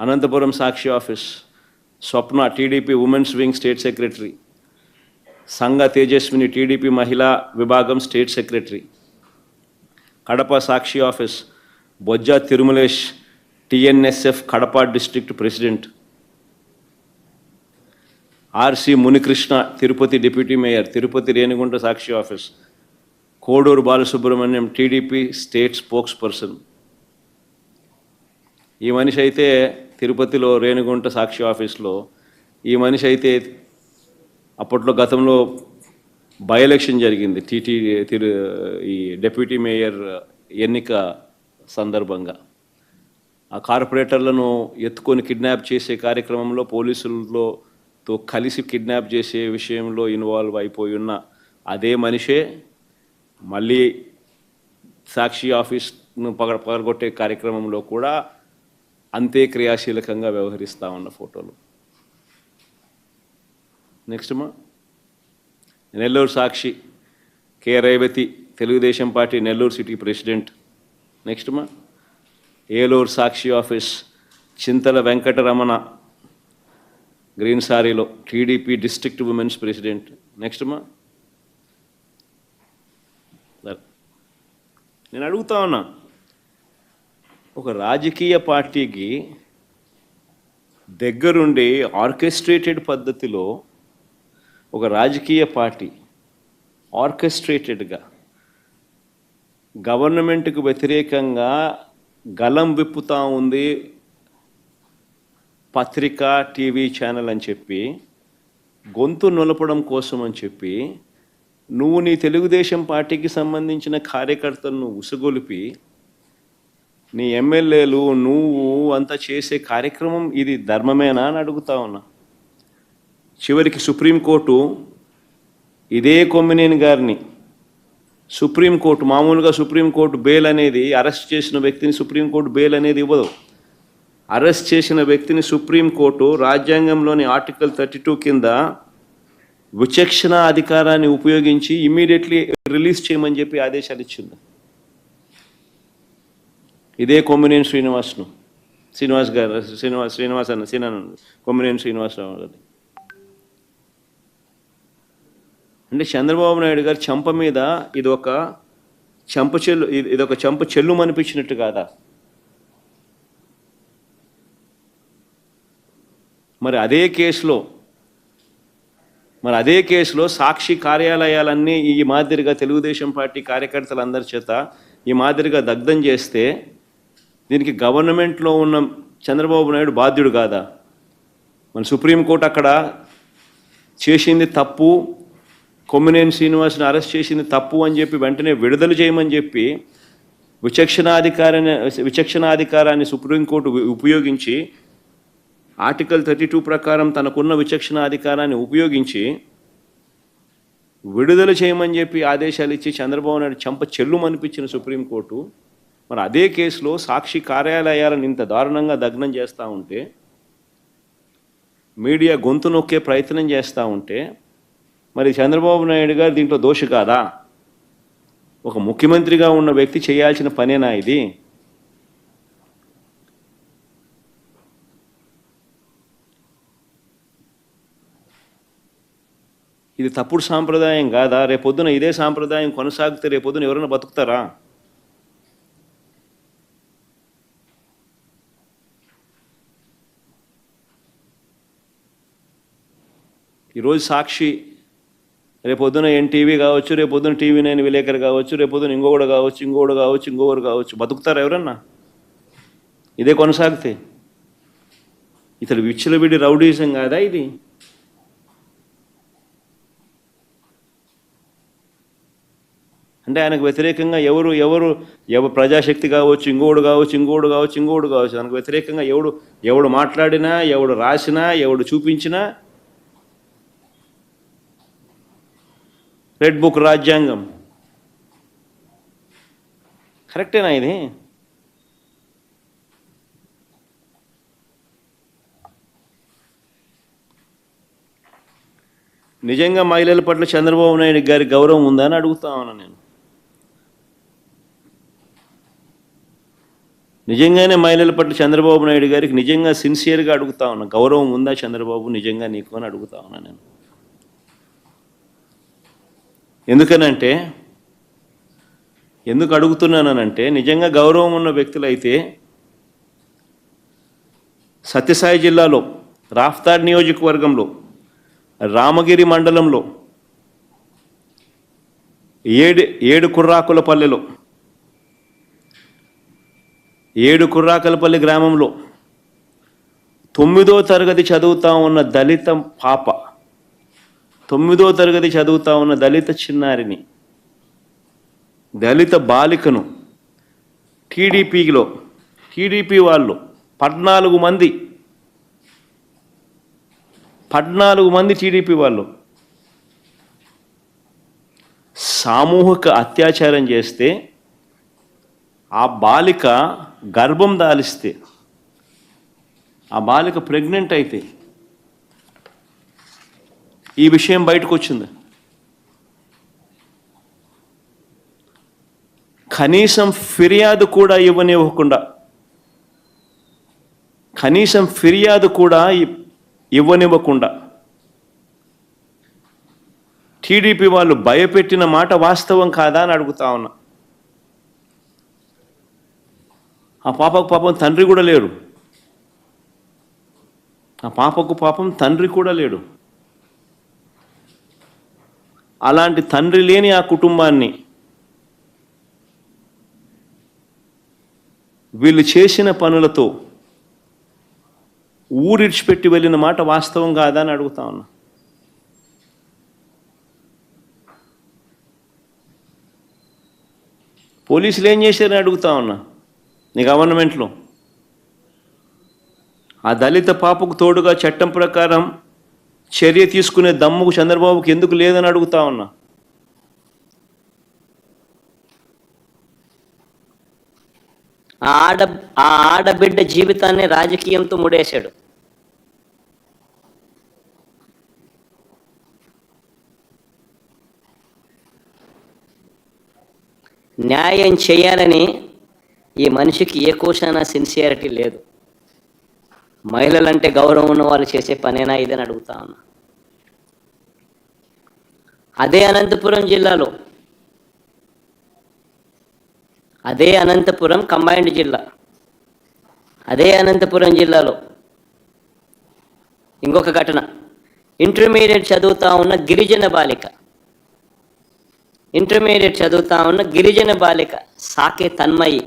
Anantapuram Sakshi office Swapna TDP women's wing state secretary Sangha Tejaswini TDP మహిళా విభాగం state secretary Kadapa Sakshi office Bojja Tirumalesh TNSF Kadapa district president RC Munikrishna Tirupati deputy mayor Tirupati Renigunta Sakshi office Koduru Balasubrahmanyam TDP state spokesperson ఈ మనిషి అయితే తిరుపతిలో రేణుగుంట సాక్షి ఆఫీస్లో ఈ మనిషి అయితే అప్పట్లో గతంలో బై ఎలక్షన్ జరిగింది టీటీ తిరు ఈ డెప్యూటీ మేయర్ ఎన్నిక సందర్భంగా. ఆ కార్పొరేటర్లను ఎత్తుకొని కిడ్నాప్ చేసే కార్యక్రమంలో పోలీసులతో కలిసి కిడ్నాప్ చేసే విషయంలో ఇన్వాల్వ్ అయిపోయి ఉన్న అదే మనిషే మళ్ళీ సాక్షి ఆఫీస్ను పగ పగలగొట్టే కార్యక్రమంలో కూడా అంతే క్రియాశీలకంగా వ్యవహరిస్తూ ఉన్న ఫోటోలు. నెక్స్ట్ మా Nellore Sakshi K Revathi Telugu Desam party Nellore city president. Next మా ఏలూరు సాక్షి ఆఫీస్ చింతల వెంకటరమణ గ్రీన్ సారీలో TDP district women's president. Next మా నేను అడుగుతా ఉన్నా ఒక రాజకీయ పార్టీకి దగ్గరుండి ఆర్కెస్ట్రేటెడ్ పద్ధతిలో ఒక రాజకీయ పార్టీ ఆర్కెస్ట్రేటెడ్గా గవర్నమెంట్కు వ్యతిరేకంగా గలం విప్పుతా ఉంది పత్రిక టీవీ ఛానల్ అని చెప్పి గొంతు నొలపడం కోసం అని చెప్పి నువ్వు నీ తెలుగుదేశం పార్టీకి సంబంధించిన కార్యకర్తలను ఉసుగొలిపి నీ ఎమ్మెల్యేలు నువ్వు అంతా చేసే కార్యక్రమం ఇది ధర్మమేనా అని అడుగుతా ఉన్నా. చివరికి సుప్రీంకోర్టు ఇదే కొమ్మినేని గారిని సుప్రీంకోర్టు మామూలుగా సుప్రీంకోర్టు బెయిల్ అనేది అరెస్ట్ చేసిన వ్యక్తిని సుప్రీంకోర్టు బెయిల్ అనేది ఇవ్వదు. అరెస్ట్ చేసిన వ్యక్తిని సుప్రీంకోర్టు రాజ్యాంగంలోని ఆర్టికల్ థర్టీ టూ కింద విచక్షణ అధికారాన్ని ఉపయోగించి ఇమ్మీడియట్లీ రిలీజ్ చేయమని చెప్పి ఆదేశాలు ఇచ్చింది. ఇదే కొమ్మినేని శ్రీనివాస్ను. శ్రీనివాస్ గారు శ్రీనివాస్ శ్రీనివాస్ అన్న సీనా కొమ్మినేని శ్రీనివాసరావు గారి అంటే చంద్రబాబు నాయుడు గారు చెంప మీద ఇది ఒక చెంప చెల్లు ఇది ఇది ఒక చెంప చెల్లు అనిపించినట్టు కాదా? మరి అదే కేసులో మరి అదే కేసులో సాక్షి కార్యాలయాలన్నీ ఈ మాదిరిగా తెలుగుదేశం పార్టీ కార్యకర్తలందరి చేత ఈ మాదిరిగా దగ్ధం చేస్తే దీనికి గవర్నమెంట్లో ఉన్న చంద్రబాబు నాయుడు బాధ్యుడు కాదా? మన సుప్రీంకోర్టు అక్కడ చేసింది తప్పు కొమ్మినేని శ్రీనివాస్ని అరెస్ట్ చేసింది తప్పు అని చెప్పి వెంటనే విడుదల చేయమని చెప్పి విచక్షణాధికారాన్ని విచక్షణాధికారాన్ని సుప్రీంకోర్టు ఉపయోగించి ఆర్టికల్ థర్టీ టూ ప్రకారం తనకున్న విచక్షణాధికారాన్ని ఉపయోగించి విడుదల చేయమని చెప్పి ఆదేశాలు ఇచ్చి చంద్రబాబు నాయుడు చెంప చెల్లుమనిపించిన సుప్రీంకోర్టు మరి అదే కేసులో సాక్షి కార్యాలయాలను ఇంత దారుణంగా దగ్నం చేస్తూ ఉంటే మీడియా గొంతు నొక్కే ప్రయత్నం చేస్తూ ఉంటే మరి చంద్రబాబు నాయుడు గారు దీంట్లో దోషి కాదా? ఒక ముఖ్యమంత్రిగా ఉన్న వ్యక్తి చేయాల్సిన పనేనా ఇది? ఇది తప్పుడు సాంప్రదాయం కాదా? రేపొద్దున ఇదే సాంప్రదాయం కొనసాగితే రేపొద్దున ఎవరైనా బతుకుతారా? ఈరోజు సాక్షి రేపొద్దున ఎన్టీవీ కావచ్చు రేపొద్దున టీవీ నైన్ విలేకరు కావచ్చు రేపొద్దున ఇంకోడు కావచ్చు ఇంకోడు కావచ్చు ఇంకోరు కావచ్చు. బతుకుతారు ఎవరన్నా? ఇదే కొనసాగితే. ఇతడు విచ్చలవిడి రౌడీజం కాదా ఇది? అంటే ఆయనకు వ్యతిరేకంగా ఎవరు ఎవరు ఎవరు ప్రజాశక్తి కావచ్చు ఇంకోడు కావచ్చు ఇంకోడు కావచ్చు ఇంకోడు కావచ్చు. దానికి వ్యతిరేకంగా ఎవడు ఎవడు మాట్లాడినా ఎవడు రాసినా ఎవడు చూపించినా రెడ్ బుక్ రాజ్యాంగం. కరెక్టేనా ఇది? నిజంగా మహిళల పట్ల చంద్రబాబు నాయుడు గారి గౌరవం ఉందా అని అడుగుతా ఉన్నా నేను. నిజంగానే మహిళల పట్ల చంద్రబాబు నాయుడు గారికి నిజంగా సిన్సియర్గా అడుగుతా ఉన్నా. గౌరవం ఉందా చంద్రబాబు? నిజంగా నీకు అని అడుగుతా ఉన్నా నేను. ఎందుకనంటే ఎందుకు అడుగుతున్నానంటే నిజంగా గౌరవం ఉన్న వ్యక్తులైతే సత్యసాయి జిల్లాలో రాఫ్తాడ్ నియోజకవర్గంలో రామగిరి మండలంలో ఏడు ఏడు కుర్రాకులపల్లెలో ఏడు కుర్రాకలపల్లి గ్రామంలో తొమ్మిదో తరగతి చదువుతా ఉన్న దళిత పాప తొమ్మిదో తరగతి చదువుతా ఉన్న దళిత చిన్నారిని దళిత బాలికను టీడీపీలో టీడీపీ వాళ్ళు పద్నాలుగు మంది పద్నాలుగు మంది టీడీపీ వాళ్ళు సామూహిక అత్యాచారం చేస్తే ఆ బాలిక గర్భం దాలిస్తే ఆ బాలిక ప్రెగ్నెంట్ అయితే ఈ విషయం బయటకు వచ్చింది కనీసం ఫిర్యాదు కూడా ఇవ్వనివ్వకుండా కనీసం ఫిర్యాదు కూడా ఇవ్వనివ్వకుండా టీడీపీ వాళ్ళు భయపెట్టిన మాట వాస్తవం కాదా అని అడుగుతా ఉన్నా. ఆ పాపకు పాపం తండ్రి కూడా లేడు. ఆ పాపకు పాపం తండ్రి కూడా లేడు. అలాంటి తండ్రి లేని ఆ కుటుంబాన్ని వీళ్ళు చేసిన పనులతో ఊరిడిచిపెట్టి వెళ్ళిన మాట వాస్తవం కాదా అని అడుగుతా ఉన్నా. పోలీసులు ఏం చేశారని అడుగుతా ఉన్నా. నీ గవర్నమెంట్లో. ఆ దళిత పాపకు తోడుగా చట్టం ప్రకారం చర్య తీసుకునే దమ్ముకు చంద్రబాబుకి ఎందుకు లేదని అడుగుతా ఉన్నా. ఆడ ఆ ఆడబిడ్డ జీవితాన్ని రాజకీయంతో ముడేశాడు. న్యాయం చేయాలని ఈ మనిషికి ఏ కోశానా సిన్సియారిటీ లేదు. మహిళలంటే గౌరవం ఉన్న వాళ్ళు చేసే పనేనా ఇదని అడుగుతా ఉన్నా. అదే అనంతపురం జిల్లాలో. అదే అనంతపురం కంబైన్డ్ జిల్లా. అదే అనంతపురం జిల్లాలో. ఇంకొక ఘటన. ఇంటర్మీడియట్ చదువుతా ఉన్న గిరిజన బాలిక. ఇంటర్మీడియట్ చదువుతా ఉన్న గిరిజన బాలిక సాకే తన్మయి.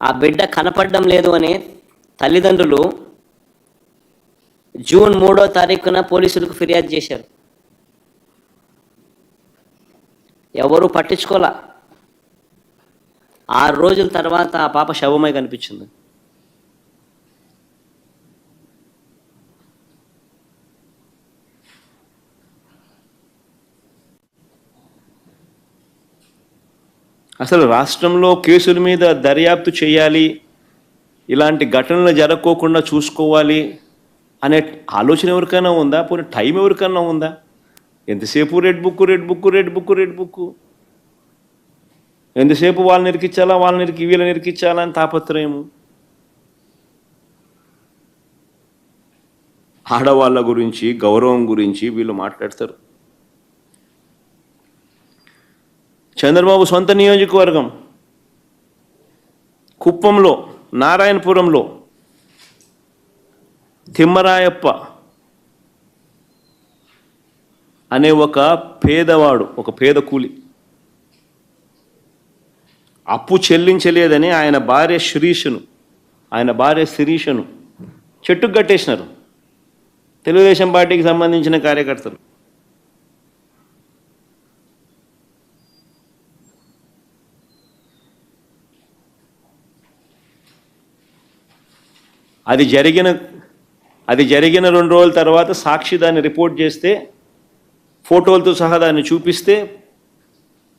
ఆ బిడ్డ కనపడడం లేదు అని తల్లిదండ్రులు జూన్ మూడో తారీఖున పోలీసులకు ఫిర్యాదు చేశారు. ఎవరు పట్టించుకోలే. ఆరు రోజుల తర్వాత ఆ పాప శవమై కనిపించింది. అసలు రాష్ట్రంలో కేసుల మీద దర్యాప్తు చేయాలి ఇలాంటి ఘటనలు జరగకోకుండా చూసుకోవాలి అనే ఆలోచన ఎవరికైనా ఉందా? పోనీ టైం ఎవరికైనా ఉందా? ఎంతసేపు red book red book red book red book? ఎంతసేపు వాళ్ళని నిరికించాలా వాళ్ళని నిరికి వీళ్ళని నిరికించాలా అని తాపత్రయము? ఆడవాళ్ళ గురించి గౌరవం గురించి వీళ్ళు మాట్లాడతారు. చంద్రబాబు సొంత నియోజకవర్గం. కుప్పంలో నారాయణపురంలో తిమ్మరాయప్ప అనే ఒక పేదవాడు ఒక పేద కూలి. అప్పు చెల్లించలేదని ఆయన భార్య శిరీషను ఆయన భార్య శిరీషను చెట్టుకు కట్టేసినారు. తెలుగుదేశం పార్టీకి సంబంధించిన కార్యకర్తలు. అది జరిగిన అది జరిగిన రెండు రోజుల తర్వాత సాక్షి దాన్ని రిపోర్ట్ చేస్తే ఫోటోలతో సహా దాన్ని చూపిస్తే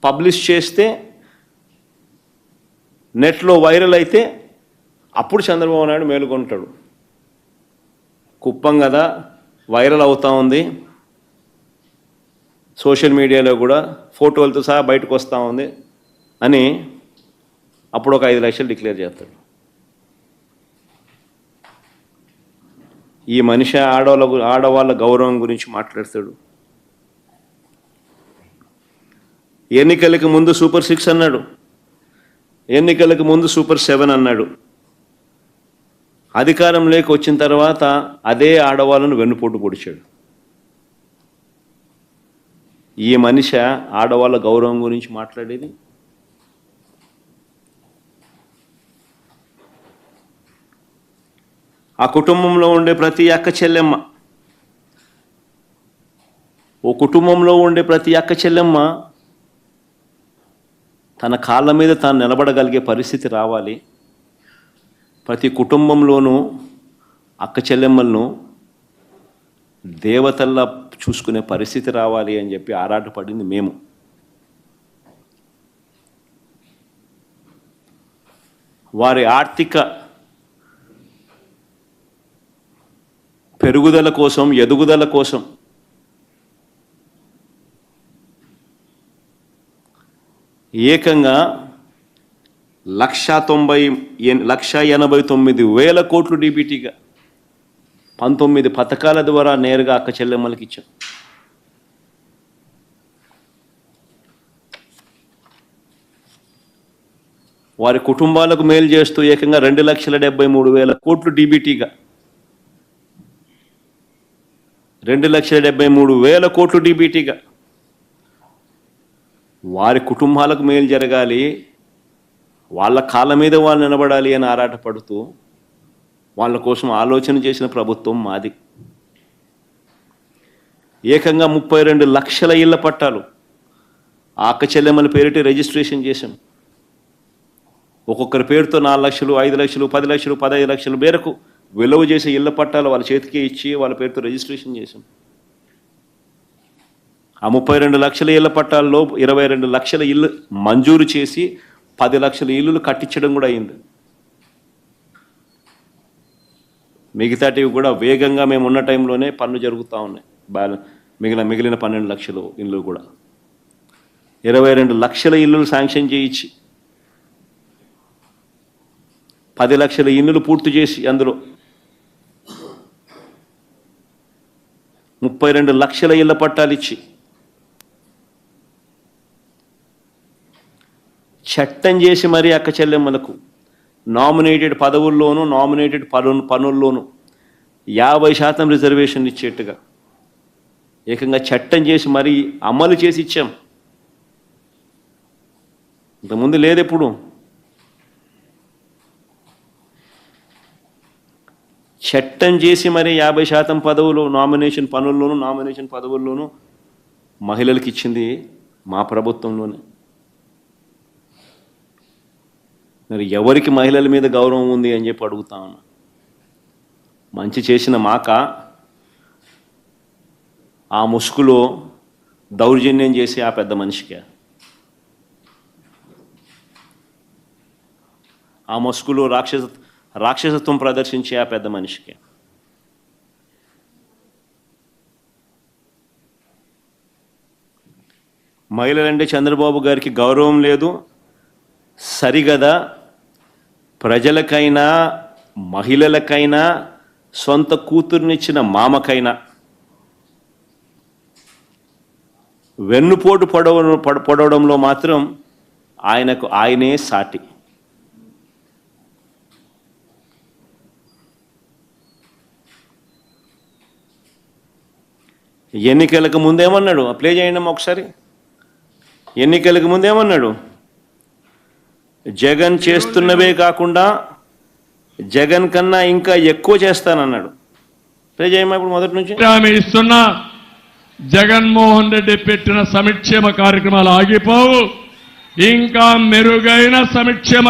పబ్లిష్ చేస్తే నెట్లో వైరల్ అయితే అప్పుడు చంద్రబాబు నాయుడు మేలుకొంటాడు. కుప్పం కదా వైరల్ అవుతా ఉంది. సోషల్ మీడియాలో కూడా ఫోటోలతో సహా బయటకు వస్తూ ఉంది అని అప్పుడు ఒక ఐదు లక్షలు డిక్లేర్ చేస్తాడు. ఈ మనిషి ఆడవాళ్ళ ఆడవాళ్ళ గౌరవం గురించి మాట్లాడతాడు. ఎన్నికలకు ముందు సూపర్ సిక్స్ అన్నాడు. ఎన్నికలకు ముందు సూపర్ సెవెన్ అన్నాడు. అధికారం లేక వచ్చిన తర్వాత అదే ఆడవాళ్ళను వెన్నుపోటు పొడిచాడు. ఈ మనిషి ఆడవాళ్ళ గౌరవం గురించి మాట్లాడేది? ఆ కుటుంబంలో ఉండే ప్రతి అక్క చెల్లెమ్మ. ఓ కుటుంబంలో ఉండే ప్రతి అక్క చెల్లెమ్మ తన కాళ్ళ మీద తాను నిలబడగలిగే పరిస్థితి రావాలి. ప్రతి కుటుంబంలోనూ అక్క చెల్లెమ్మలను దేవతల్లా చూసుకునే పరిస్థితి రావాలి అని చెప్పి ఆరాటపడింది మేము. వారి ఆర్థిక పెరుగుదల కోసం ఎదుగుదల కోసం. ఏకంగా లక్ష తొంభై ఎన్- లక్ష ఎనభై తొమ్మిది వేల కోట్లు డీబీటీగా పంతొమ్మిది పథకాల ద్వారా నేరుగా అక్క చెల్లెమ్మలకి ఇచ్చాం. వారి కుటుంబాలకు మేలు చేస్తూ ఏకంగా రెండు లక్షల డెబ్బై మూడు వేల కోట్లు డీబీటీగా. రెండు లక్షల డెబ్బై మూడు వేల కోట్లు డీబీటీగా. వారి కుటుంబాలకు మేలు జరగాలి. వాళ్ళ కాళ్ళ మీద వాళ్ళు నిలబడాలి అని ఆరాటపడుతూ వాళ్ళ కోసం ఆలోచన చేసిన ప్రభుత్వం మాది. ఏకంగా ముప్పై రెండు లక్షల ఇళ్ళ పట్టాలు ఆ అక్క చెల్లెమ్మల పేరిట రిజిస్ట్రేషన్ చేశాం. ఒక్కొక్కరి పేరుతో నాలుగు లక్షలు ఐదు లక్షలు పది లక్షలు పదహైదు లక్షలు మేరకు విలువ చేసే ఇళ్ళ పట్టాలు వాళ్ళ చేతికి ఇచ్చి వాళ్ళ పేరుతో రిజిస్ట్రేషన్ చేశాం. ఆ ముప్పై రెండు లక్షల ఇళ్ళ పట్టాల్లో ఇరవై రెండు లక్షల ఇల్లు మంజూరు చేసి పది లక్షల ఇల్లులు కట్టించడం కూడా అయింది. మిగతాటివి కూడా వేగంగా మేము ఉన్న టైంలోనే పనులు జరుగుతూ ఉన్నాయి. బ్యాల మిగిలిన మిగిలిన పన్నెండు లక్షలు ఇల్లు కూడా. ఇరవై రెండు లక్షల ఇల్లులు శాంక్షన్ చేయించి పది లక్షల ఇల్లులు పూర్తి చేసి అందులో ముప్పై రెండు లక్షల ఇళ్ళ పట్టాలు ఇచ్చి. చట్టం చేసి మరీ అక్క చెల్లెమ్మలకు నామినేటెడ్ పదవుల్లోనూ నామినేటెడ్ పను పనుల్లోనూ యాభై శాతం రిజర్వేషన్ ఇచ్చేట్టుగా. ఏకంగా చట్టం చేసి మరీ అమలు చేసి ఇచ్చాం. ఇంతకుముందు లేదు ఎప్పుడు చట్టం చేసి మరి యాభై శాతం పదవులు నామినేషన్ పనుల్లోనూ నామినేషన్ పదవుల్లోనూ మహిళలకు ఇచ్చింది మా ప్రభుత్వంలోనే. మరి ఎవరికి మహిళల మీద గౌరవం ఉంది అని చెప్పి అడుగుతా ఉన్నా. మంచి చేసిన మాక ఆ ముసుగులో దౌర్జన్యం చేసి ఆ పెద్ద మనిషికి. ఆ ముసుగులో రాక్షస రాక్షసత్వం ప్రదర్శించే ఆ పెద్ద మనిషికి. మహిళలంటే చంద్రబాబు గారికి గౌరవం లేదు. సరిగదా ప్రజలకైనా మహిళలకైనా సొంత కూతుర్నిచ్చిన మామకైనా. వెన్నుపోటు పొడవ పొడవడంలో మాత్రం ఆయనకు ఆయనే సాటి. ఎన్నికలకు ముందేమన్నాడు? ప్లే చేయండి ఒకసారి. ఎన్నికలకు ముందేమన్నాడు? జగన్ చేస్తున్నవే కాకుండా జగన్ కన్నా ఇంకా ఎక్కువ చేస్తానన్నాడు. ప్లే చేయమ్మా ఇప్పుడు మొదటి నుంచి. హామీ ఇస్తున్నా జగన్మోహన్ రెడ్డి పెట్టిన సంక్షేమ కార్యక్రమాలు ఆగిపోవు. ఇంకా మెరుగైన సంక్షేమ